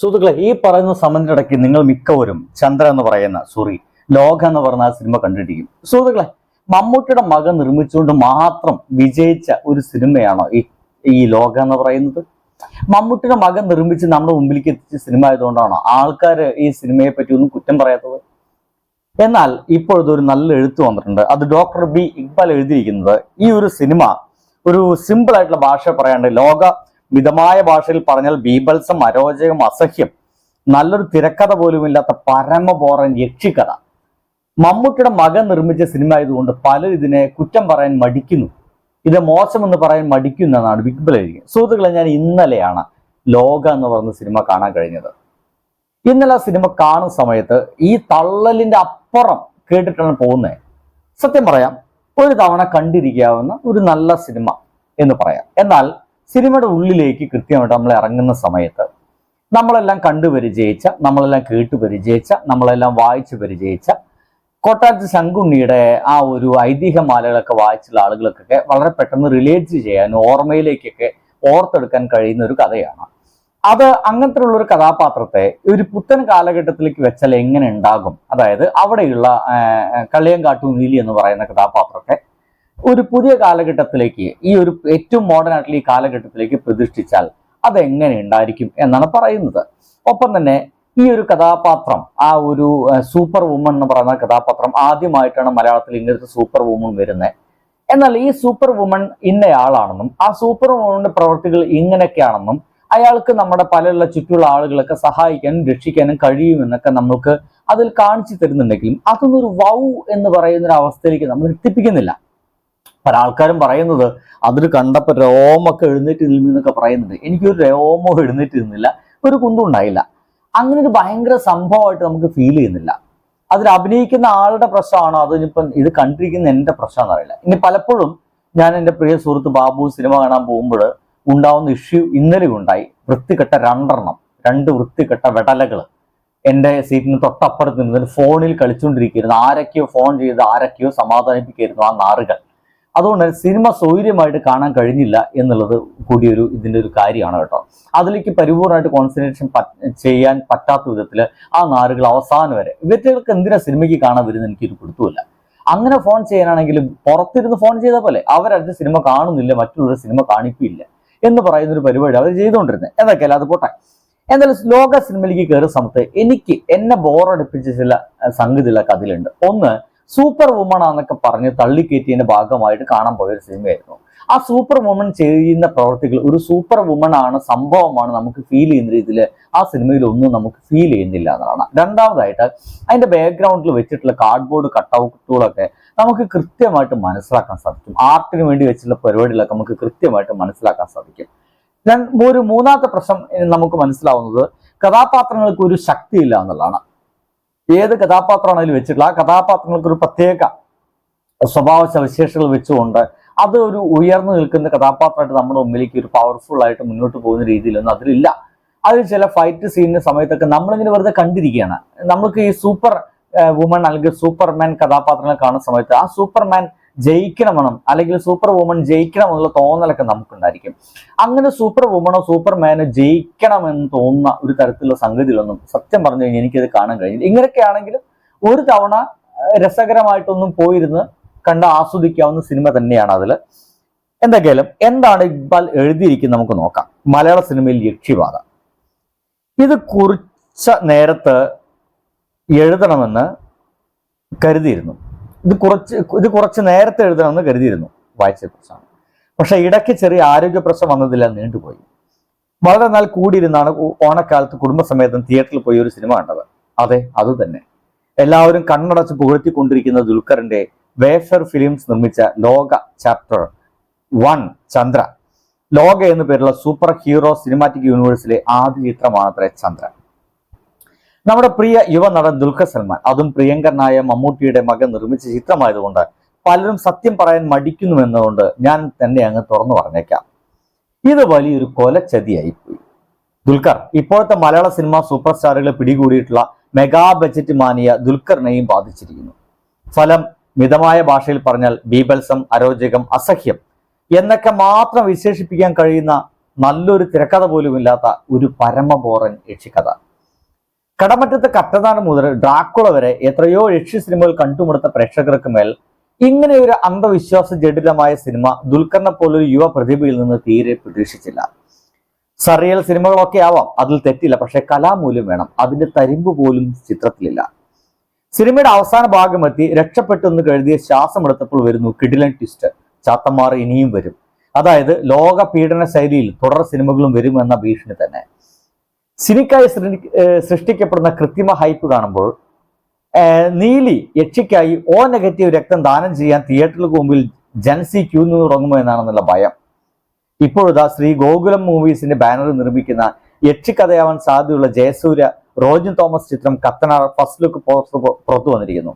സുഹൃത്തുക്കളെ ഈ പറയുന്ന സമയത്തിന്റെ ഇടയ്ക്ക് നിങ്ങൾ മിക്കവരും ചന്ദ്ര എന്ന് പറയുന്ന സോറി ലോക എന്ന് പറഞ്ഞ ആ സിനിമ കണ്ടിരിക്കും സുഹൃത്തുക്കളെ മമ്മൂട്ടിയുടെ മകൻ നിർമ്മിച്ചുകൊണ്ട് മാത്രം വിജയിച്ച ഒരു സിനിമയാണോ ഈ ഈ ലോക എന്ന് പറയുന്നത്? മമ്മൂട്ടിയുടെ മകൻ നിർമ്മിച്ച് നമ്മുടെ മുമ്പിലേക്ക് എത്തിച്ച സിനിമ ആയതുകൊണ്ടാണോ ആൾക്കാർ ഈ സിനിമയെ പറ്റി ഒന്നും കുറ്റം പറയാത്തത്? എന്നാൽ ഇപ്പോഴത്തെ ഒരു നല്ല എഴുത്ത് വന്നിട്ടുണ്ട്. അത് ഡോക്ടർ ബി ഇക്ബാൽ എഴുതിയിരിക്കുന്നത്. ഈ ഒരു സിനിമ ഒരു സിമ്പിൾ ആയിട്ടുള്ള ഭാഷ പറയാണ്ട് ലോക മിതമായ ഭാഷയിൽ പറഞ്ഞാൽ ബീഭത്സം അരോചകം അസഹ്യം. നല്ലൊരു തിരക്കഥ പോലുമില്ലാത്ത പരമബോറൻ യക്ഷിക്കഥ മമ്മൂട്ടിയുടെ മകൻ നിർമ്മിച്ച സിനിമ ആയതുകൊണ്ട് പലരും ഇതിനെ കുറ്റം പറയാൻ മടിക്കുന്നു. ഇത് മോശമെന്ന് പറയാൻ മടിക്കുന്നതാണ് ബിഗ് ബിൽ എഴുതിയത്. സുഹൃത്തുക്കളെ ഞാൻ ഇന്നലെയാണ് ലോക എന്ന് പറഞ്ഞ സിനിമ കാണാൻ കഴിഞ്ഞത്. ഇന്നലെ ആ സിനിമ കാണുന്ന സമയത്ത് ഈ തള്ളലിന്റെ അപ്പുറം കേട്ടിട്ടാണ് പോകുന്നത്. സത്യം പറയാം ഒരു തവണ കണ്ടിരിക്കാവുന്ന ഒരു നല്ല സിനിമ എന്ന് പറയാം. എന്നാൽ സിനിമയുടെ ഉള്ളിലേക്ക് കൃത്യമായിട്ട് നമ്മൾ ഇറങ്ങുന്ന സമയത്ത് നമ്മളെല്ലാം കണ്ടു പരിചയിച്ച നമ്മളെല്ലാം കേട്ടു പരിചയിച്ച നമ്മളെല്ലാം വായിച്ചു പരിചയിച്ച കോട്ടാറ്റ് ശങ്കുണ്ണിയുടെ ആ ഒരു ഐതിഹ്യമാലകളൊക്കെ വായിച്ചുള്ള ആളുകൾക്കൊക്കെ വളരെ പെട്ടെന്ന് റിലേറ്റ് ചെയ്യാൻ ഓർമ്മയിലേക്കൊക്കെ ഓർത്തെടുക്കാൻ കഴിയുന്ന ഒരു കഥയാണ്. അത് അങ്ങനത്തെ ഉള്ള ഒരു കഥാപാത്രത്തെ ഒരു പുത്തൻ കാലഘട്ടത്തിലേക്ക് വെച്ചാൽ എങ്ങനെ ഉണ്ടാകും? അതായത് അവിടെയുള്ള കള്ളിയങ്കാട്ടു നീലി എന്ന് പറയുന്ന കഥാപാത്രത്തെ ഒരു പുതിയ കാലഘട്ടത്തിലേക്ക് ഈ ഒരു ഏറ്റവും മോഡേൺ ആയിട്ടുള്ള ഈ കാലഘട്ടത്തിലേക്ക് പ്രതിഷ്ഠിച്ചാൽ അതെങ്ങനെ ഉണ്ടായിരിക്കും എന്നാണ് പറയുന്നത്. ഒപ്പം തന്നെ ഈ ഒരു കഥാപാത്രം ആ ഒരു സൂപ്പർ വുമൺ എന്ന് പറയുന്ന കഥാപാത്രം ആദ്യമായിട്ടാണ് മലയാളത്തിൽ ഇങ്ങനത്തെ സൂപ്പർ വുമൺ വരുന്നത് എന്നാൽ ഈ സൂപ്പർ വുമൺ ഇന്നയാളാണെന്നും ആ സൂപ്പർ വുമണിന്റെ പ്രവർത്തികൾ ഇങ്ങനെയൊക്കെയാണെന്നും അയാൾക്ക് നമ്മുടെ പലയുള്ള ചുറ്റുള്ള ആളുകളൊക്കെ സഹായിക്കാനും രക്ഷിക്കാനും കഴിയുമെന്നൊക്കെ നമ്മൾക്ക് അതിൽ കാണിച്ചു തരുന്നുണ്ടെങ്കിലും അതൊന്നും ഒരു വൗ എന്ന് പറയുന്ന ഒരു അവസ്ഥയിലേക്ക് നമ്മൾ എത്തിപ്പിക്കുന്നില്ല. പല ആൾക്കാരും പറയുന്നത് അതിൽ കണ്ടപ്പോൾ രോമൊക്കെ എഴുന്നേറ്റ് നിൽമി എന്നൊക്കെ പറയുന്നുണ്ട്. എനിക്കൊരു രോമോ എഴുന്നേറ്റ് നിന്നില്ല ഒരു കുന്തും ഉണ്ടായില്ല. അങ്ങനെ ഒരു ഭയങ്കര സംഭവമായിട്ട് നമുക്ക് ഫീൽ ചെയ്യുന്നില്ല. അതിൽ അഭിനയിക്കുന്ന ആളുടെ പ്രശ്നമാണോ? അതിനിപ്പം ഇത് കണ്ടിരിക്കുന്ന എന്റെ പ്രശ്നമാണെന്ന് അറിയില്ല. ഇനി പലപ്പോഴും ഞാൻ എന്റെ പ്രിയ സുഹൃത്ത് ബാബു സിനിമ കാണാൻ പോകുമ്പോൾ ഉണ്ടാവുന്ന ഇഷ്യൂ ഇന്നലെ ഉണ്ടായി. വൃത്തികെട്ട രണ്ടെണ്ണം രണ്ട് വൃത്തികെട്ട വെടലകൾ എന്റെ സീറ്റിന് തൊട്ടപ്പുറത്ത് നിന്ന് ഫോണിൽ കളിച്ചുകൊണ്ടിരിക്കുന്നു ആരൊക്കെയോ ഫോൺ ചെയ്ത് ആരൊക്കെയോ സമാധാനിപ്പിക്കായിരുന്നു ആ നാറുകൾ. അതുകൊണ്ട് തന്നെ സിനിമ സൗകര്യമായിട്ട് കാണാൻ കഴിഞ്ഞില്ല എന്നുള്ളത് കൂടിയൊരു ഇതിന്റെ ഒരു കാര്യമാണ് കേട്ടോ. അതിലേക്ക് പരിപൂർണമായിട്ട് കോൺസെൻട്രേഷൻ ചെയ്യാൻ പറ്റാത്ത വിധത്തിൽ ആ നാറുകൾ അവസാനം വരെ ഇവറ്റകൾക്ക് എന്തിനാ സിനിമയ്ക്ക് കാണാൻ വരുന്നത് എനിക്കൊരു കൊടുത്തുമില്ല. അങ്ങനെ ഫോൺ ചെയ്യാനാണെങ്കിലും പുറത്തിരുന്ന് ഫോൺ ചെയ്ത പോലെ അവരടുത്ത് സിനിമ കാണുന്നില്ല മറ്റുള്ളവർ സിനിമ കാണിക്കില്ല എന്ന് പറയുന്ന ഒരു പരിപാടി അവർ ചെയ്തുകൊണ്ടിരുന്നത് എന്തൊക്കെയല്ല അത് പോട്ടെ. എന്തായാലും ലോക സിനിമയിലേക്ക് കയറുന്ന സമയത്ത് എനിക്ക് എന്നെ ബോറടിപ്പിച്ച ചില സംഗതികളൊക്കെ അതിലുണ്ട്. ഒന്ന് സൂപ്പർ വുമൺ ആണെന്നൊക്കെ പറഞ്ഞ് തള്ളിക്കയറ്റിയതിന്റെ ഭാഗമായിട്ട് കാണാൻ പോയ ഒരു സിനിമയായിരുന്നു. ആ സൂപ്പർ വുമൺ ചെയ്യുന്ന പ്രവർത്തികൾ ഒരു സൂപ്പർ വുമൺ ആണ് സംഭവമാണ് നമുക്ക് ഫീൽ ചെയ്യുന്ന രീതിയിൽ ആ സിനിമയിൽ ഒന്നും നമുക്ക് ഫീൽ ചെയ്യുന്നില്ല എന്നാണ്. രണ്ടാമതായിട്ട് അതിന്റെ ബാക്ക്ഗ്രൗണ്ടിൽ വെച്ചിട്ടുള്ള കാർഡ്ബോർഡ് കട്ടൗട്ടുകളൊക്കെ നമുക്ക് കൃത്യമായിട്ട് മനസ്സിലാക്കാൻ സാധിക്കും. ആർട്ടിന് വേണ്ടി വെച്ചിട്ടുള്ള പരിപാടികളൊക്കെ നമുക്ക് കൃത്യമായിട്ട് മനസ്സിലാക്കാൻ സാധിക്കും. ഒരു മൂന്നാമത്തെ പ്രശ്നം നമുക്ക് മനസ്സിലാവുന്നത് കഥാപാത്രങ്ങൾക്ക് ഒരു ശക്തിയില്ല എന്നുള്ളതാണ്. ഏത് കഥാപാത്രമാണെങ്കിലും വെച്ചിട്ടുള്ള ആ കഥാപാത്രങ്ങൾക്ക് ഒരു പ്രത്യേക സ്വഭാവ സവിശേഷതകൾ വെച്ചുകൊണ്ട് അത് ഒരു ഉയർന്നു നിൽക്കുന്ന കഥാപാത്രമായിട്ട് നമ്മുടെ മുമ്പിലേക്ക് ഒരു പവർഫുൾ ആയിട്ട് മുന്നോട്ട് പോകുന്ന രീതിയിലൊന്നും അതിലില്ല. അതിൽ ചില ഫൈറ്റ് സീനിന്റെ സമയത്തൊക്കെ നമ്മളിങ്ങനെ വെറുതെ കണ്ടിരിക്കുകയാണ്. നമുക്ക് ഈ സൂപ്പർ വുമൺ അല്ലെങ്കിൽ സൂപ്പർമാൻ കഥാപാത്രങ്ങൾ കാണുന്ന സമയത്ത് ആ സൂപ്പർമാൻ ജയിക്കണമെന്നും അല്ലെങ്കിൽ സൂപ്പർ വുമൺ ജയിക്കണം എന്നുള്ള തോന്നലൊക്കെ നമുക്കുണ്ടായിരിക്കും. അങ്ങനെ സൂപ്പർ വുമണോ സൂപ്പർമാനോ ജയിക്കണമെന്ന് തോന്നുന്ന ഒരു തരത്തിലുള്ള സംഗതികളൊന്നും സത്യം പറഞ്ഞു കഴിഞ്ഞാൽ എനിക്കത് കാണാൻ കഴിഞ്ഞില്ല. ഇങ്ങനെയൊക്കെ ആണെങ്കിലും ഒരു തവണ രസകരമായിട്ടൊന്നും പോയിരുന്ന് കണ്ട് ആസ്വദിക്കാവുന്ന സിനിമ തന്നെയാണ് അതിൽ എന്തൊക്കെയാലും എന്താണ് ഇക്ബാൽ എഴുതിയിരിക്കുന്നത് നമുക്ക് നോക്കാം. മലയാള സിനിമയിൽ യക്ഷിവാദ ഇത് കുറിച്ച നേരത്ത് എഴുതണമെന്ന് കരുതിയിരുന്നു. ഇത് കുറച്ച് ഇത് കുറച്ച് നേരത്തെ എഴുതണമെന്ന് കരുതിയിരുന്നു വായിച്ച പ്രശ്നമാണ് പക്ഷെ ഇടയ്ക്ക് ചെറിയ ആരോഗ്യ പ്രശ്നം വന്നതില്ല നീണ്ടുപോയി. വളരെ നാൾ കൂടിയിരുന്നാണ് ഓണക്കാലത്ത് കുടുംബസമേതം തിയേറ്ററിൽ പോയി ഒരു സിനിമ കണ്ടത്. അതെ അതുതന്നെ എല്ലാവരും കണ്ണടച്ച് പുകഴ്ത്തിക്കൊണ്ടിരിക്കുന്ന ദുൽഖറിന്റെ വേഫർ ഫിലിംസ് നിർമ്മിച്ച ലോക ചാപ്റ്റർ വൺ ചന്ദ്ര. ലോക എന്ന പേരുള്ള സൂപ്പർ ഹീറോ സിനിമാറ്റിക് യൂണിവേഴ്സിലെ ആദ്യ ചിത്രമാണത്രേ ചന്ദ്ര. നമ്മുടെ പ്രിയ യുവ നടൻ ദുൽഖർ സൽമാൻ അതും പ്രിയങ്കരനായ മമ്മൂട്ടിയുടെ മകൻ നിർമ്മിച്ച ചിത്രമായതുകൊണ്ട് പലരും സത്യം പറയാൻ മടിക്കുന്നുവെന്നതുകൊണ്ട് ഞാൻ തന്നെ അങ്ങ് തുറന്നു പറഞ്ഞേക്കാം. ഇത് വലിയൊരു കൊലച്ചതിയായി പോയി ദുൽഖർ ഇപ്പോഴത്തെ മലയാള സിനിമ സൂപ്പർ സ്റ്റാറുകളെ പിടികൂടിയിട്ടുള്ള മെഗാ ബജറ്റ് മാനിയ ദുൽഖറിനെയും ബാധിച്ചിരിക്കുന്നു. ഫലം മിതമായ ഭാഷയിൽ പറഞ്ഞാൽ ബീബൽസം അരോചകം അസഹ്യം എന്നൊക്കെ മാത്രം വിശേഷിപ്പിക്കാൻ കഴിയുന്ന നല്ലൊരു തിരക്കഥ പോലുമില്ലാത്ത ഒരു പരമബോറൻ യക്ഷിക്കഥ. കടമറ്റത്ത് കട്ടദാനം മുതൽ ഡ്രാക്കുള വരെ എത്രയോ ലക്ഷ്യ സിനിമകൾ കണ്ടുമുടുത്ത പ്രേക്ഷകർക്ക് മേൽ ഇങ്ങനെ ഒരു അന്ധവിശ്വാസ ജഡിലമായ സിനിമ ദുൽഖറിനെ പോലൊരു യുവ പ്രതിഭയിൽ നിന്ന് തീരെ പ്രതീക്ഷിച്ചില്ല. സറിയൽ സിനിമകളൊക്കെ ആവാം അതിൽ തെറ്റില്ല പക്ഷെ കലാമൂല്യം വേണം അതിന്റെ തരിമ്പ് പോലും ചിത്രത്തിലില്ല. സിനിമയുടെ അവസാന ഭാഗമെത്തി രക്ഷപ്പെട്ടു എന്ന് കരുതിയ ശ്വാസമെടുത്തപ്പോൾ വരുന്നു കിടിലൻ ട്വിസ്റ്റ് ചാത്തന്മാർ ഇനിയും വരും. അതായത് ലോക പീഡന ശൈലിയിൽ തുടർ സിനിമകളും വരുമെന്ന ഭീഷണി തന്നെ. സിനിക്കായി സൃഷ്ടിക്കപ്പെടുന്ന കൃത്രിമ ഹൈപ്പ് കാണുമ്പോൾ നീലി യക്ഷിക്കായി ഓ നെഗറ്റീവ് രക്തം ദാനം ചെയ്യാൻ തിയേറ്ററിൽ മുമ്പിൽ ജൻസി ക്യൂ തുടങ്ങുമോ എന്നാണെന്നുള്ള ഭയം. ഇപ്പോഴുതാ ശ്രീ ഗോകുലം മൂവീസിന്റെ ബാനറിൽ നിർമ്മിക്കുന്ന യക്ഷി കഥയാവാൻ സാധ്യതയുള്ള ജയസൂര്യ റോജിൻ തോമസ് ചിത്രം കത്തനാർ ഫസ്റ്റ് ലുക്ക് പുറത്തു വന്നിരിക്കുന്നു.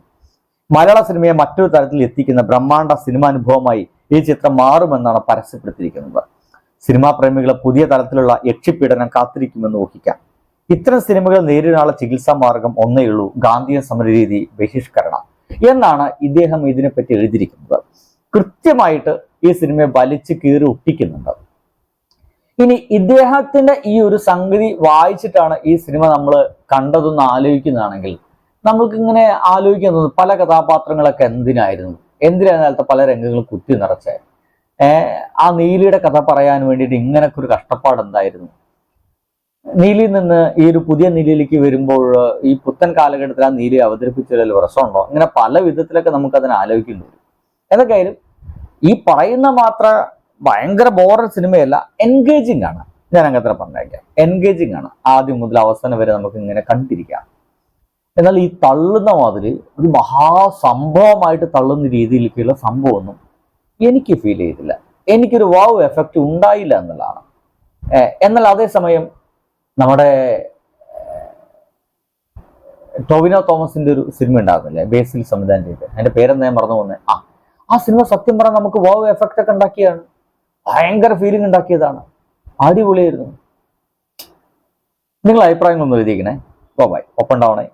മലയാള സിനിമയെ മറ്റൊരു തരത്തിൽ എത്തിക്കുന്ന ബ്രഹ്മാണ്ഡ സിനിമാനുഭവമായി ഈ ചിത്രം മാറുമെന്നാണ് പരസ്യപ്പെടുത്തിയിരിക്കുന്നത്. സിനിമാ പ്രേമികളെ പുതിയ തലത്തിലുള്ള യക്ഷിപീഡനം കാത്തിരിക്കുമെന്ന് ഊഹിക്കാം. ഇത്തരം സിനിമകൾ നേരിടാനുള്ള ചികിത്സാ മാർഗം ഒന്നേ ഉള്ളൂ ഗാന്ധിയൻ സമരരീതി ബഹിഷ്കരണം. എന്നാണ് ഇദ്ദേഹം ഇതിനെപ്പറ്റി എഴുതിയിരിക്കുന്നത്. കൃത്യമായിട്ട് ഈ സിനിമയെ വലിച്ചു കീറി ഒട്ടിക്കുന്നുണ്ട്. ഇനി ഇദ്ദേഹത്തിന്റെ ഈ ഒരു സംഗതി വായിച്ചിട്ടാണ് ഈ സിനിമ നമ്മൾ കണ്ടതെന്ന് ആലോചിക്കുന്നതാണെങ്കിൽ നമ്മൾക്ക് ഇങ്ങനെ ആലോചിക്കാൻ തോന്നുന്നു പല കഥാപാത്രങ്ങളൊക്കെ എന്തിനായിരുന്നു? എന്തിനാ നേരത്തെ പല രംഗങ്ങളും കുത്തി നിറച്ചേ ഏർ ആ നീലിയുടെ കഥ പറയാൻ വേണ്ടിയിട്ട് ഇങ്ങനൊക്കെ ഒരു കഷ്ടപ്പാട് എന്തായിരുന്നു നീലിയിൽ നിന്ന് ഈ ഒരു പുതിയ നീലിയിലേക്ക് വരുമ്പോൾ ഈ പുത്തൻ കാലഘട്ടത്തിൽ ആ നീലി അവതരിപ്പിച്ചതിൽ രസമുണ്ടോ? ഇങ്ങനെ പല വിധത്തിലൊക്കെ നമുക്ക് അതിനെ ആലോചിക്കേണ്ടി വരും. എന്തൊക്കെയായാലും ഈ പറയുന്ന മാത്ര ഭയങ്കര ബോറൻ സിനിമയല്ല എൻഗേജിങ് ആണ്. ഞാൻ അങ്ങനത്തെ പറഞ്ഞേക്കാം. എൻഗേജിങ് ആണ്. ആദ്യം മുതൽ അവസാനം വരെ നമുക്ക് ഇങ്ങനെ കണ്ടിരിക്കാം. എന്നാൽ ഈ തള്ളുന്ന മാതിരി ഒരു മഹാസംഭവമായിട്ട് തള്ളുന്ന രീതിയിലേക്കുള്ള സംഭവമൊന്നും എനിക്ക് ഫീൽ ചെയ്തില്ല. എനിക്കൊരു വാവ് എഫക്റ്റ് ഉണ്ടായില്ല എന്നുള്ളതാണ്. എന്നാൽ അതേസമയം നമ്മുടെ ടൊവിനോ തോമസിന്റെ ഒരു സിനിമ ഉണ്ടാകുന്നില്ലേ ബേസിൽ സംവിധാനം ചെയ്ത്. അതിന്റെ പേരെന്താ ഞാൻ മറന്നു പോകുന്നത്? ആ ആ സിനിമ സത്യം പറഞ്ഞാൽ നമുക്ക് വാവ് എഫക്റ്റ് ഒക്കെ ഉണ്ടാക്കിയതാണ്. ഭയങ്കര ഫീലിംഗ് ഉണ്ടാക്കിയതാണ്. അടിപൊളിയായിരുന്നു. നിങ്ങൾ അഭിപ്രായങ്ങളൊന്നും എഴുതിയിരിക്കണേ ബൈ ഒപ്പം ഉണ്ടാവണേ